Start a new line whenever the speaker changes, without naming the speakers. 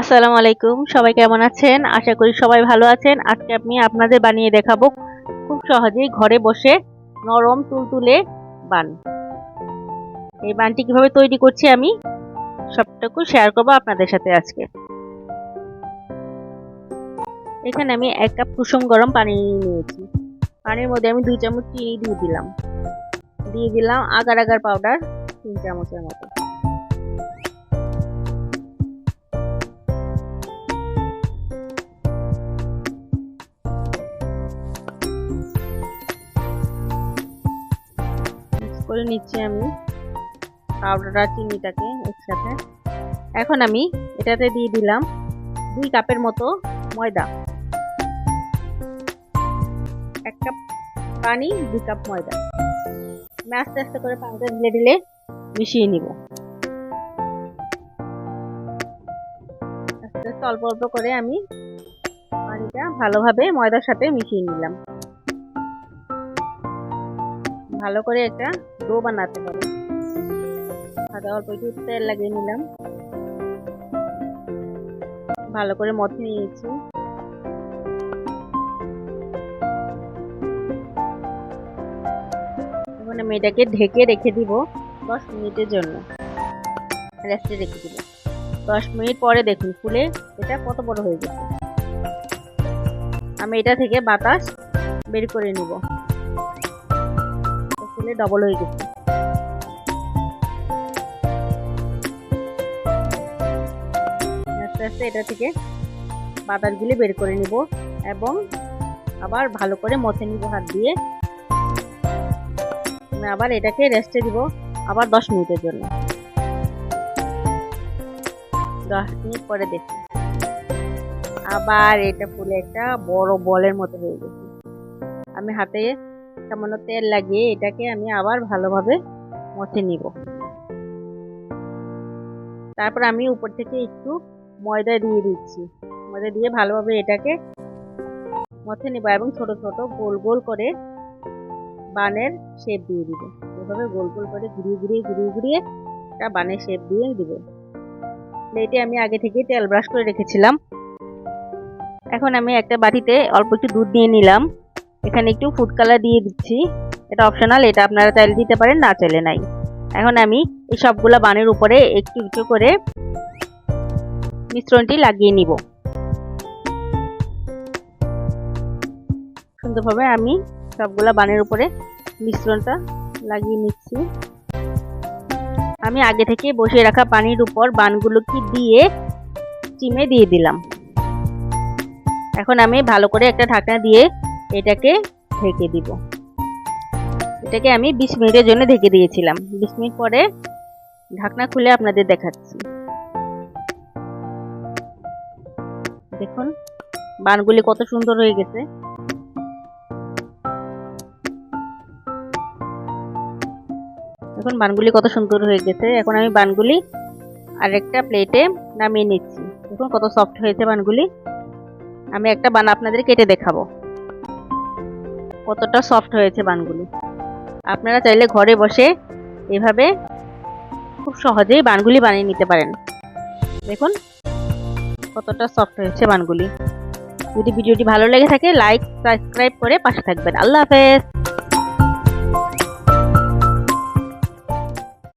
আসসালামু আলাইকুম, সবাই কেমন আছেন? আশা করি সবাই ভালো আছেন। আজকে আমি আপনাদের বানিয়ে দেখাবো খুব সহজেই ঘরে বসে নরম তুলতুলে বান। এই বানটি কীভাবে তৈরি করছি আমি সবটুকু শেয়ার করব আপনাদের সাথে আজকে। এখানে আমি এক কাপ কুসুম গরম পানি নিয়েছি। পানির মধ্যে আমি দুই চামচ চিনি দিয়ে দিলাম। দিয়ে দিলাম আগার আগার পাউডার তিন চামচের মতো। করে নিচ্ছি আমি পাউডার আর চিনিটাকে একসাথে। এখন আমি এটাতে দিয়ে দিলাম দুই কাপের মতো ময়দা। এক কাপ পানি, দুই কাপ ময়দা। আমি আস্তে আস্তে করে পানিটা ঢেলে দিলে মিশিয়ে নিব। আস্তে আস্তে অল্প অল্প করে আমি পানিটা ভালোভাবে ময়দার সাথে মিশিয়ে নিলাম। ভালো করে একটা ডো বানাতে হবে। হাতে অল্প একটু তেল লাগিয়ে নিলাম। ভালো করে মথে নিয়েছি। এখন আমি এটাকে ঢেকে রেখে দিব দশ মিনিটের জন্য। রেস্টে রেখে দিব। দশ মিনিট পরে দেখুন ফুলে এটা কত বড় হয়ে গেছে। আমি এটা থেকে বাতাস বের করে নিব। ফুলে ডবল হয়ে গেছে। আস্তে আস্তে এটা থেকে বাতাসগুলি বের করে নিব এবং আবার ভালো করে মথে নিব হাত দিয়ে। আবার এটাকে রেস্টে দিব আবার দশ মিনিটের জন্য। দশ মিনিট পরে দেখি। আবার এটা ফুলে একটা বড় বলের মতো হয়ে গেছে। আমি হাতে সামান্য তেল লাগিয়ে এটাকে আমি আবার ভালোভাবে মথে নিব। তারপর আমি উপর থেকে একটু ময়দা দিয়ে দিচ্ছি। ময়দা দিয়ে ভালোভাবে এটাকে মথে নেব এবং ছোট ছোট গোল গোল করে বানের শেপ দিয়ে দিব। এভাবে গোল গোল করে ঘুরিয়ে ঘুরিয়ে ঘুরিয়ে ঘুরিয়ে একটা বানের শেপ দিয়ে দিব। প্লেটে আমি আগে থেকে তেল ব্রাশ করে রেখেছিলাম। এখন আমি একটা বাটিতে অল্প একটু দুধ নিয়ে নিলাম। এখানে একটু ফুড কালার দিয়ে দিচ্ছি। এটা অপশনাল এটা আপনারা চাইলে দিতে পারেন, না চাইলে নাই। এখন আমি এই সবগুলা বানের উপরে একটু একটু করে মিশ্রণটি লাগিয়ে নিব। সুন্দরভাবে আমি সবগুলা বানের উপরে মিশ্রণটা লাগিয়ে নিচ্ছি। আমি আগে থেকে বসিয়ে রাখা পানির উপর বানগুলোকে দিয়ে চিমে দিয়ে দিলাম। এখন আমি ভালো করে একটা ঢাকনা দিয়ে এটাকে ঢেকে দিব। এটাকে আমি বিশ মিনিটের জন্য ঢেকে দিয়েছিলাম। বিশ মিনিট পরে ঢাকনা খুলে আপনাদের দেখাচ্ছি। দেখুন, বানগুলি কত সুন্দর হয়ে গেছে। এখন বানগুলি কত সুন্দর হয়ে গেছে। এখন আমি বানগুলি আরেকটা প্লেটে নামিয়ে নিচ্ছি। দেখুন, কত সফট হয়েছে বানগুলি। আমি একটা বান আপনাদের কেটে দেখাবো। কতটা সফট হয়েছে বানগুলি। আপনারা চাইলে ঘরে বসে এভাবে খুব সহজেই বানগুলি বানিয়ে নিতে পারেন। দেখুন কতটা সফট হয়েছে বানগুলি। যদি ভিডিওটি ভালো লেগে থাকে লাইক সাবস্ক্রাইব করে পাশে থাকবেন। আল্লাহ হাফেজ!